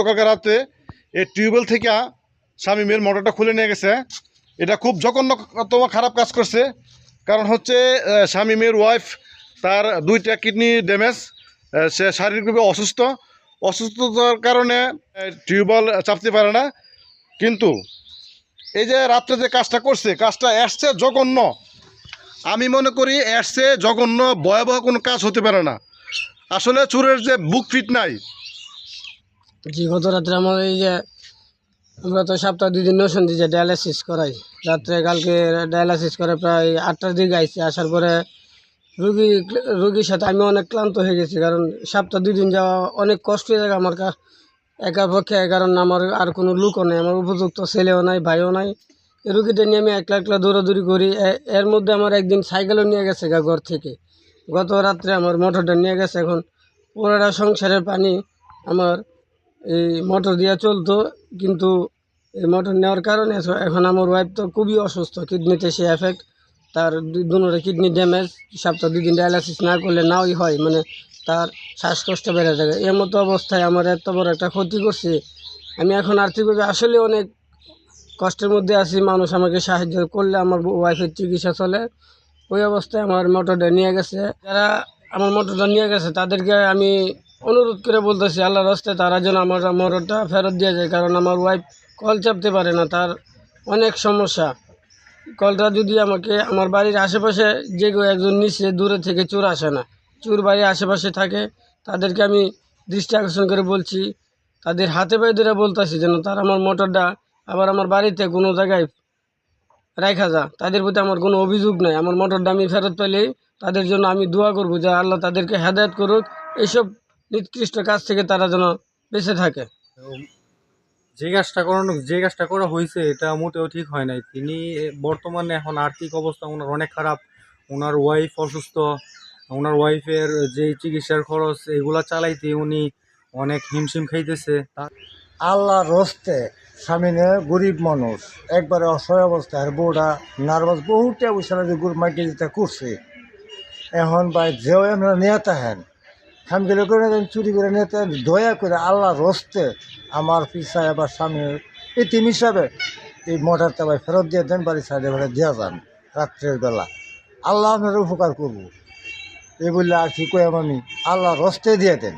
গতকালকে রাতে এই টিউবওয়েল থেকে স্বামী মেয়ের মোটরটা খুলে নিয়ে গেছে। এটা খুব জঘন্যতম খারাপ কাজ করছে। কারণ হচ্ছে স্বামী মেয়ের ওয়াইফ তার দুইটা কিডনি ড্যামেজ সে শারীরিকভাবে অসুস্থ। অসুস্থতার কারণে টিউবওয়েল চাপতে পারে না। কিন্তু এই যে রাত্রে যে কাজটা করছে, কাজটা এসছে জঘন্য। আমি মনে করি এসছে জঘন্য, ভয়াবহ কোনো কাজ হতে পারে না। আসলে চুরের যে বুক ফিট নাই জি গত রাত্রে আমার এই যে আমরা তো সপ্তাহ দুই দিন নতুন যে ডায়ালাসিস করাই। রাত্রে কালকে ডায়ালাসিস করে প্রায় আটটার দিকে আইসি আসার পরে রুগী রুগীর সাথে আমি অনেক ক্লান্ত হয়ে গেছি, কারণ সপ্তাহ দুই দিন যাওয়া অনেক কষ্ট হয়ে যায় আমার কা- একা পক্ষে কারণ আমার আর কোনো লোকও নেই, আমার উপযুক্ত ছেলেও নাই, ভাইও নাই। রুগীটা নিয়ে আমি একলা একলা দৌড়াদৌড়ি করি। এর মধ্যে আমার একদিন সাইকেলও নিয়ে গেছে গা ঘর থেকে। গত রাত্রে আমার মোটরটা নিয়ে গেছে, এখন পুরোটা সংসারের পানি আমার এই মোটর দিয়ে চলতো, কিন্তু এই মোটর নেওয়ার কারণে এখন আমার ওয়াইফ তো খুবই অসুস্থ কিডনিতে সে এফেক্ট তার দুটো কিডনি ড্যামেজ সপ্তাহ দুই দিন ডায়ালাসিস না করলে নাওই হয় মানে তার শ্বাসকষ্ট বেড়ে যাবে। এর মতো অবস্থায় আমার এত বড় একটা ক্ষতি করছে। আমি এখন আর্থিকভাবে আসলে অনেক কষ্টের মধ্যে আছি, মানুষ আমাকে সাহায্য করলে আমার ওয়াইফের চিকিৎসা চলে। ওই অবস্থায় আমার মোটরটা নিয়ে গেছে। যারা আমার মোটরটা নিয়ে গেছে, তাদেরকে আমি অনুরোধ করে বলতেছি, আল্লাহর রাস্তায় তারা যেন আমার মোটরটা ফেরত দিয়ে যায়, কারণ আমার ওয়াইফ কল চাপতে পারে না, তার অনেক সমস্যা। কলটা যদি আমাকে, আমার বাড়ির আশেপাশে যে কেউ একজন নিচে, দূরে থেকে চোর আসে না, চোর বাড়ির আশেপাশে থাকে, তাদেরকে আমি দৃষ্টি আকর্ষণ করে বলছি, তাদের হাতে পায়ে ধরে বলতেছি যেন তার আমার মোটরটা আবার আমার বাড়িতে কোনো জায়গায় রাখা যা। তাদের প্রতি আমার কোনো অভিযোগ নাই, আমার মোটরটা আমি ফেরত পেলেই তাদের জন্য আমি দোয়া করব, যে আল্লাহ তাদেরকে হেদায়ত করুক এইসব নিকৃষ্ট কাজ থেকে তারা যেন বেঁচে থাকে। যে কাজটা করানো যে কাজটা করা হয়েছে এটা মোটেও ঠিক হয় নাই। তিনি বর্তমানে এখন আর্থিক অবস্থা ওনার অনেক খারাপ। ওনার ওয়াইফ অসুস্থ। ওনার ওয়াইফের যে চিকিৎসার খরচ এগুলা চালাইতে উনি অনেক হিমশিম খাইতেছে। আল্লাহ রস্তে স্বামীনে গরিব মানুষ একবারে অসহায় অবস্থায় আর বউটা নার্ভাস বহুটা উসারা যে গুড় মাইকে যেটা করছে। এখন ভাই যেও আমরা নেতা হেন খামগুলো করে চুরি করে নিতে দয়া করে আল্লাহ রস্তে আমার পিসা স্বামী স্বামীর তিন হিসাবে এই মোটরটা ভাই ফেরত দিয়ে দেন, বাড়ির সাইডে ঘরে দেওয়া যান রাত্রের বেলা। আল্লাহ আপনার উপকার করব। এগুলো আর কি কই আমি? আল্লাহ রস্তে দিয়ে দেন।